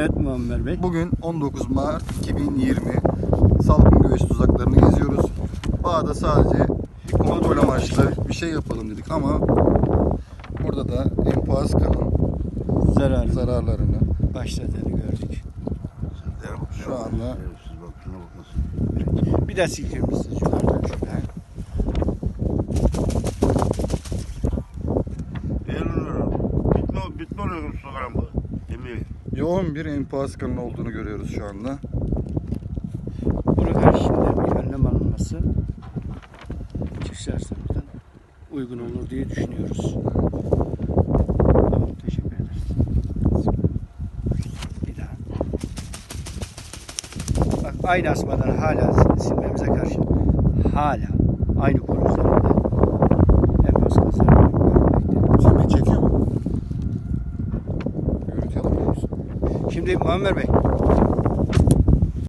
Evet Muammer Bey. Bugün 19 Mart 2020. Salkım güveç tuzaklarını geziyoruz. Bağda sadece bir kontrol amaçlı bir şey yapalım dedik ama burada da empuaz kanın Zararlı. zararlarını Başladığını gördük. Şu anda-. Bir de silkemizi yukarıdan şöyle. Değerli Bitme, bitme oluyor bu. Emeği. Yoğun bir empuaz kanın olduğunu görüyoruz şu anda. Buna karşı şimdi bir önlem alınması çift sersemizden uygun olur diye düşünüyoruz. Teşekkür ederiz. Bir daha. Bak aynı asmadan hala silmemize karşı hala aynı konu Şimdi Muammer Bey